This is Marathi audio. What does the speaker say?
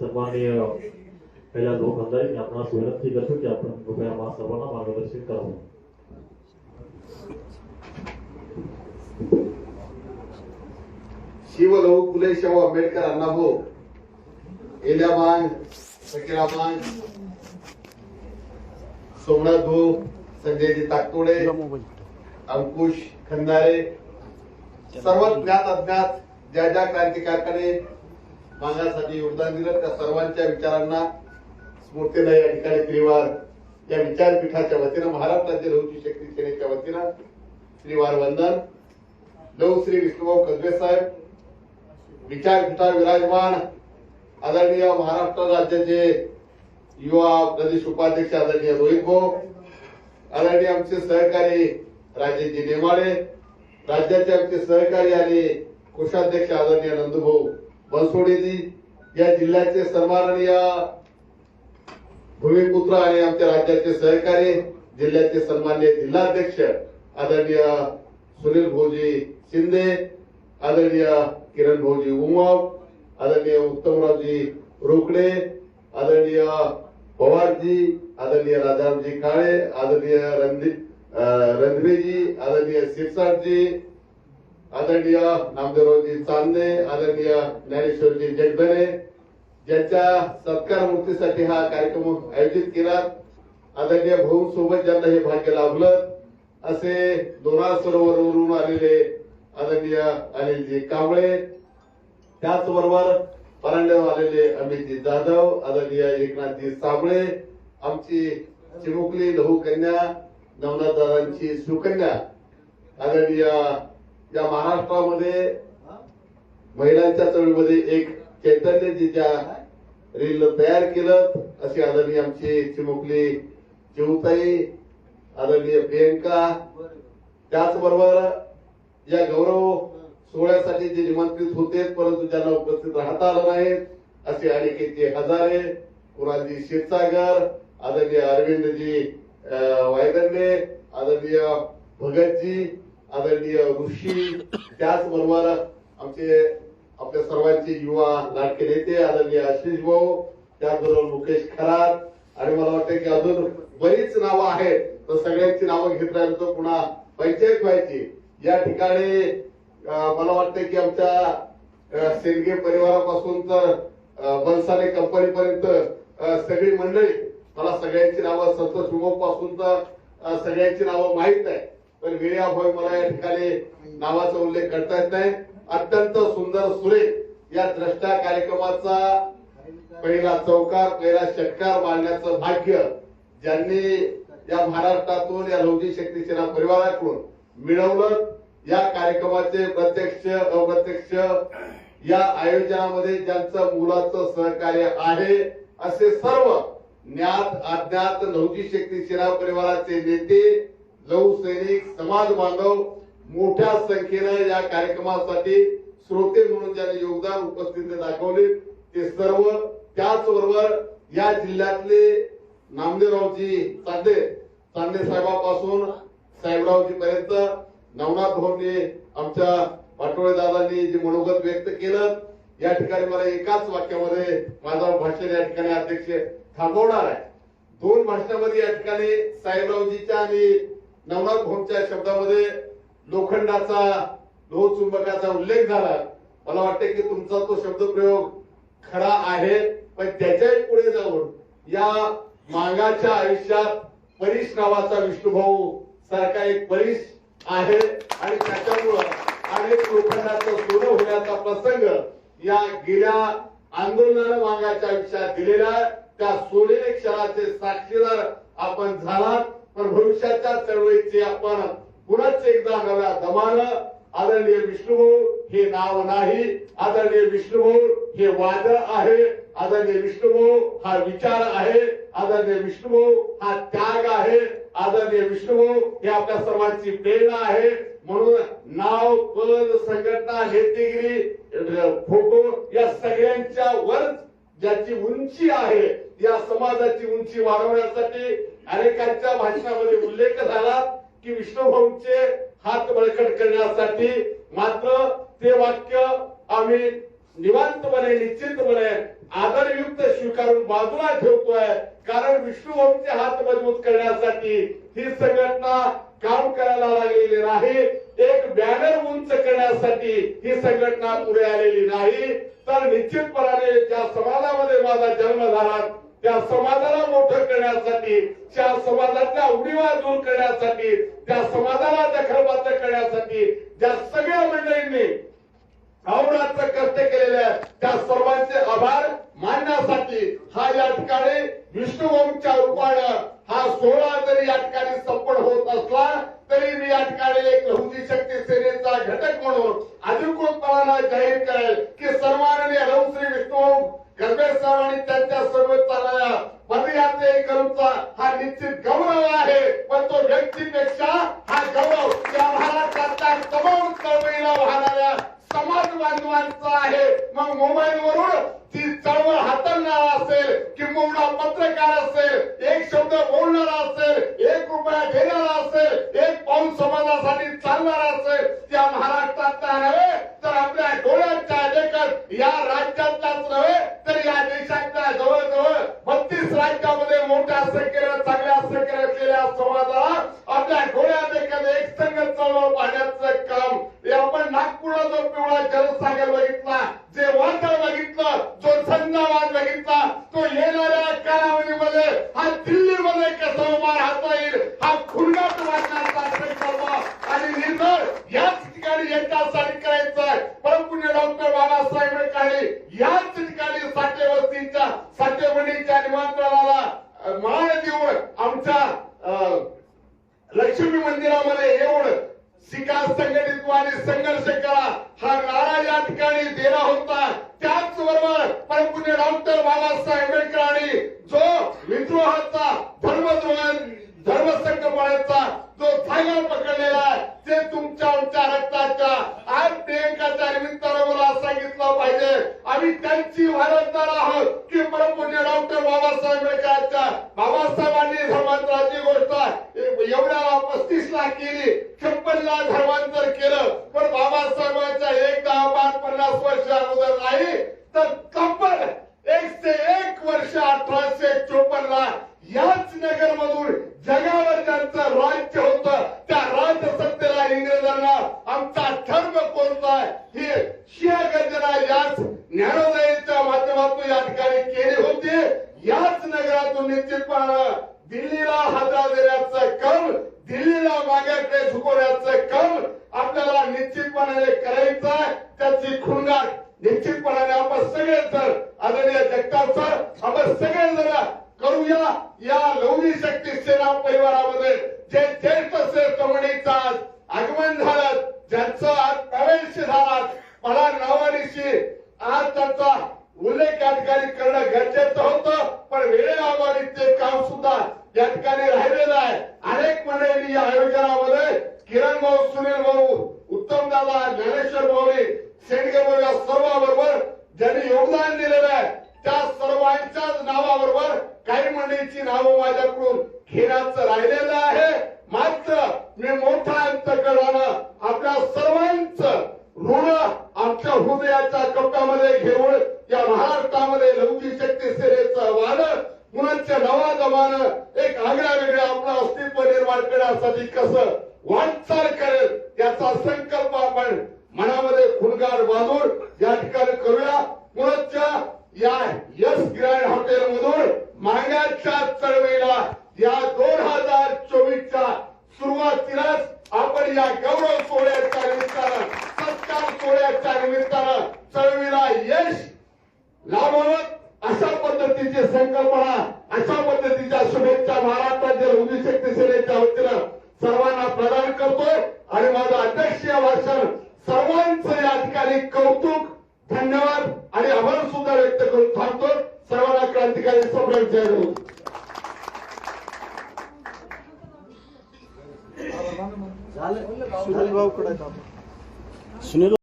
सन्माननीय पहिल्या दोन खासदारांनी आपणास विनंती करतो की आपण कृपया मा सर्वांना मार्गदर्शन करावं. शिवलहू फुले शाहू आंबेडकर अण्णाभाऊ एल्या मांग सकिरा मांग सोमनाथ भाऊ संजयजी ताकतोडे अंकुश खंदारे सर्व ज्ञात अज्ञात ज्या ज्या क्रांतिकारकाने मागासाठी योगदान दिलं त्या सर्वांच्या विचारांना स्फूर्तीनं या ठिकाणी त्रिवार या विचारपीठाच्या वतीनं महाराष्ट्र राज्य लघुची शक्ती सेनेच्या वतीनं त्रिवार वंदन. लव श्री विष्णुभाऊ कसबे साहेब विचारपीठा विराजमान आदरणीय महाराष्ट्र राज्याचे युवा प्रदेश उपाध्यक्ष आदरणीय रोहित भाऊ आदरणीय आमचे सहकारी राजेजी नेमाडे राज्याचे आमचे सहकारी आणि कोषाध्यक्ष आदरणीय नंदूभाऊ बनसोडेजी या जिल्ह्याचे सन्माननीय भूमिपुत्र आणि आमच्या राज्याचे सहकारी जिल्ह्याचे सन्मान्य जिल्हाध्यक्ष आदरणीय सुनील भोजी शिंदे आदरणीय किरण भाऊजी उमव आदरणीय उत्तमरावजी रोकडे आदरणीय पवारजी आदरणीय राजारामजी काळे आदरणीय रणदीप अं, रणधीरजी आदरणीय शिरसाटजी आदरणीय नामदेवरावजी चांदे आदरणीय ज्ञानेश्वरजी जगभरे ज्यांच्या सत्कार मुक्तीसाठी हा कार्यक्रम आयोजित केला. आदरणीय भाऊ सोबत ज्यांना हे भाग्य लाभलं असे दोना सरोवरवरून आलेले आदरणीय अनिलजी कांबळे त्याचबरोबर परांड्यावर आलेले अमितजी जाधव आदरणीय एकनाथजी साबळे आमची चिमुकली लहू कन्या नवनाथदारांची सुकन्या आदरणीय या महाराष्ट्रामध्ये महिलांच्या चळवळीमध्ये एक चैतन्यजीच्या रील तयार केलं अशी आदरणीय आमची चिमुकली चिवताई आदरणीय प्रियंका. त्याचबरोबर या गौरव सोहळ्यासाठी जे निमंत्रित होते परंतु ज्यांना उपस्थित राहता आलं नाही असे अनिकेतजी हजारे कुणालजी क्षीरसागर आदरणीय अरविंदजी अं, वायदंडे आदरणीय भगतजी आदरणीय ऋषी त्याचबरोबर आमचे आपल्या सर्वांचे युवा नाटके नेते आदरणीय आशिष भाऊ त्याचबरोबर मुकेश खरात आणि मला वाटतं की अजून बरीच नावं आहेत. तर सगळ्यांची नावं घेत राहिलं तर पुन्हा पंचायत व्हायची. या ठिकाणी मला वाटतं की आमच्या सेनगे परिवारापासून तर बनसाने कंपनीपर्यंत सगळी मंडळी मला सगळ्यांची नावं संतोष विमोगपासून तर सगळ्यांची नावं माहीत आहे पण वेळाभावी मला या ठिकाणी नावाचा उल्लेख करता येत नाही. अत्यंत सुंदर सुरेख या द्रष्टा कार्यक्रमाचा पहिला चौकार पहिला षटकार मांडण्याचं भाग्य ज्यांनी या महाराष्ट्रातून या लौकिक शक्ती सेना परिवाराकडून मिळवलं. या कार्यक्रमाचे प्रत्यक्ष अप्रत्यक्ष या आयोजनामध्ये ज्यांचं मुलाचं सहकार्य आहे असे सर्व ज्ञात अज्ञात लौकिक शक्ती सेना परिवाराचे नेते लौ सैनिक समाज बांधव मोठ्या संख्येनं या कार्यक्रमासाठी श्रोते म्हणून ज्यांनी योगदान उपस्थिती दाखवले ते सर्व त्याचबरोबर या जिल्ह्यातले नामदेवरावजी चांदे चांदे साहेबापासून साहेबरावजी पर्यंत नवनाथ भाऊंनी आमच्या पाटोळे दादांनी जे मनोगत व्यक्त केलं या ठिकाणी मला एकाच वाक्यामध्ये माझा भाषण या ठिकाणी अध्यक्ष थांबवणार आहे. दोन भाषणामध्ये या ठिकाणी साहेबरावजीच्या आणि नवनाथ भोमच्या शब्दामध्ये लोखंडाचा लोहचुंबकाचा उल्लेख झाला. मला वाटते की तुमचा तो शब्दप्रयोग खरा आहे. पण त्याच्याही पुढे जाऊन या मागाच्या आयुष्यात परीश नावाचा विष्णुभाऊ सारखा एक परीश आहे. आणि त्याच्यामुळं अनेक लोखंडाचं सोनं होण्याचा प्रसंग या गेल्या आंदोलनानं मागाच्या आयुष्यात दिलेला त्या सोनेरी क्षणाचे साक्षीदार आपण झालात. पण भविष्याच्या चळवळीचे आपण पुन्हाच एकदा नव्या दमानं आदरणीय विष्णुभाऊ हे नाव नाही. आदरणीय विष्णुभाऊ हे वादळ आहे. आदरणीय विष्णुभाऊ हा विचार आहे. आदरणीय विष्णुभाऊ हा त्याग आहे. आदरणीय विष्णुभाऊ हे आपल्या सर्वांची प्रेरणा आहे. म्हणून नाव पद संघटना नेतेगिरी फोटो या सगळ्यांच्या वर ज्याची उंची आहे या समाजाची उंची वाढवण्यासाठी अनेकांच्या भाषणामध्ये उल्लेख झाला की विष्णुभाऊंचे हात बळकट करण्यासाठी मात्र ते वाक्य आम्ही निवांतपणे निश्चितपणे आदरयुक्त स्वीकारून बाजूला ठेवतोय. कारण विष्णुभाऊचे हात मजबूत करण्यासाठी ही संघटना काम करायला लागलेली नाही. एक बॅनर उंच करण्यासाठी ही संघटना पुढे आलेली नाही. तर निश्चितपणाने ज्या समाजामध्ये माझा जन्म झाला त्या समाजाला मोठं करण्यासाठी त्या समाजातल्या उणीवा दूर करण्यासाठी त्या समाजाला दखलपात्र करण्यासाठी ज्या सगळ्या मंडळींनी आवडाचं कष्ट केलेले आहे त्या सर्वांचे आभार मानण्यासाठी हा या ठिकाणी विष्णुवंशच्या रूपानं हा सोहळा जरी या ठिकाणी संपन्न होत असला तरी मी या ठिकाणी एक लहुजी शक्ती सेनेचा घटक म्हणून अधिकृतपणाला जाहीर करेल की सन्माननीय लहुश्री विष्णुवंश गरबे साहेब आणि त्यांच्या सर्व चालणाऱ्या पदयात्रेकरूंचा हा निश्चित गौरव आहे पण तो व्यक्तीपेक्षा हा गौरव या महाराष्ट्रातल्या तमाम चळवळीला वाहणाऱ्या समाज बांधवांचा आहे मग मोबाईल वरून ती चळवळ हाताळणार असेल किंबहुना पत्रकार असेल एक शब्द बोलणारा असेल एक रुपया घेणारा असेल एक पाऊल समाजासाठी चालणारा असेल त्या महाराष्ट्रातला नव्हे तर आपल्या डोळ्यांच्या देखत या राज्यातलाच नव्हे तर या देशातल्या जवळजवळ बत्तीस राज्यामध्ये मोठ्या संख्येनं चांगल्या संख्येनं असलेल्या समाजाला आपल्या डोळ्यात देखत एक संघ चळवळ पाहण्याचं काम हे आपण नागपूरला जो पिवळा जलसागर बघितला जे वादळ बघितलं जो झंझावात बघितला तो येणाऱ्या कालावधीमध्ये हा दिल्लीमध्ये कसा उभा राहता येईल हा खुर्गाट वाटण्याचा संकल्प आणि निर्धार याच ठिकाणी याच्यासाठी करायचा आहे परमपुण्य डॉक्टर बाबासाहेब ठाकरे याच ठिकाणी साठे वस्तीच्या साठेमणीच्या निमंत्रणाला अ, मान देऊन आमच्या अ, लक्ष्मी मंदिरामध्ये येऊन शिका संघटित व्हा आणि संघर्ष करा हा नारा या ठिकाणी दिला होता त्याचबरोबर परमपुण्य डॉक्टर बाबासाहेब आंबेडकरांनी जो विद्रोहाचा धर्मद्रोह धर्मसंकल्पनेचा जो धागा पकडलेला आहे ते तुमच्या आमच्या रक्ताच्या आज प्रियंकाच्या निमित्तानं मला सांगितलं पाहिजे. आम्ही त्यांची भारतदार आहोत की परमपुण्य डॉक्टर बाबासाहेब आंबेडकरांच्या. बाबासाहेबांनी धर्मांतराची गोष्ट एवढ्या पस्तीस लाख केली छप्पन ला धर्मांतर केलं पण बाबासाहेबांच्या एक दहा पाच पन्नास वर्ष अगोदर नाही तर तब्बल एकशे एक वर्ष अठराशे चोपन्न ला याच नगर मधून जगावर ज्यांचं राज्य होतं त्या राजसत्तेला इंग्रजांना आमचा धर्म कोणता आहे ही शिया गर्जना याच ज्ञानोदयाच्या माध्यमातून या ठिकाणी केली होती याच नगरातून निश्चितपणानं दिल्लीला हादरा देण्याचं काम दिल्लीला घुसखोऱ्याचं काम आपल्याला निश्चितपणाने करायचं आहे. त्याची खुणगाट निश्चितपणाने आपण सगळे जर आदरणीय जगताप सर आपण सगळे जण करूया या लवणी शक्ती सेना परिवारामध्ये. जे ज्येष्ठ श्रेष्ठ मंडळीचं आज आगमन झालं ज्यांचं आज प्रवेश झाला मला नावानिशी आज त्यांचा उल्लेख या ठिकाणी करणं गरजेचं होतं पण वेळेअभावी ते काम सुद्धा या ठिकाणी राहिलेलं आहे. अनेक मंडळी या आयोजनामध्ये किरण भाऊ सुनील भाऊ उत्तम दादा ज्ञानेश्वर भाऊनी शेंडगे भाऊ या सर्वांबरोबर ज्यांनी योगदान दिलेलं आहे त्या सर्वांच्याच नावाबरोबर काही मंडळीची नावं माझ्याकडून घेण्याचं राहिलेलं आहे. मात्र मी मोठा अंतकरणानं आपल्या सर्वांचं ऋण आमच्या हृदयाच्या कप्प्यामध्ये घेऊन या महाराष्ट्रामध्ये लवकी शक्ती सेनेचं वादळ मुलांच्या नवाजमानं एक आगळ्या वेगळ्या आपलं अस्तित्व निर्माण करण्यासाठी कसं वाटचाल करेल याचा संकल्प आपण मनामध्ये खुणगार बांधून या ठिकाणी करूया मुलांच्या या यस ग्रँड हॉटेल मधून मांगाच्या चळवळीला या दोन हजार चोवीसच्या सुरुवातीलाच आपण या गौरव सोहळ्याच्या निमित्तानं सत्कार सोहळ्याच्या निमित्तानं चळवळीला यश लाभावं अशा पद्धतीची संकल्पना अशा पद्धतीच्या शुभेच्छा महाराष्ट्राच्या उदी शक्ती सेनेच्या वतीनं सर्वांना प्रदान करतोय आणि माझं भाषण सर्वांचं या ठिकाणी कौतुक धन्यवाद आणि आभार सुद्धा व्यक्त करून थांबतो. सर्वांना क्रांतिकारी सम्राट जय हो सुनील भाऊ कडे सुनील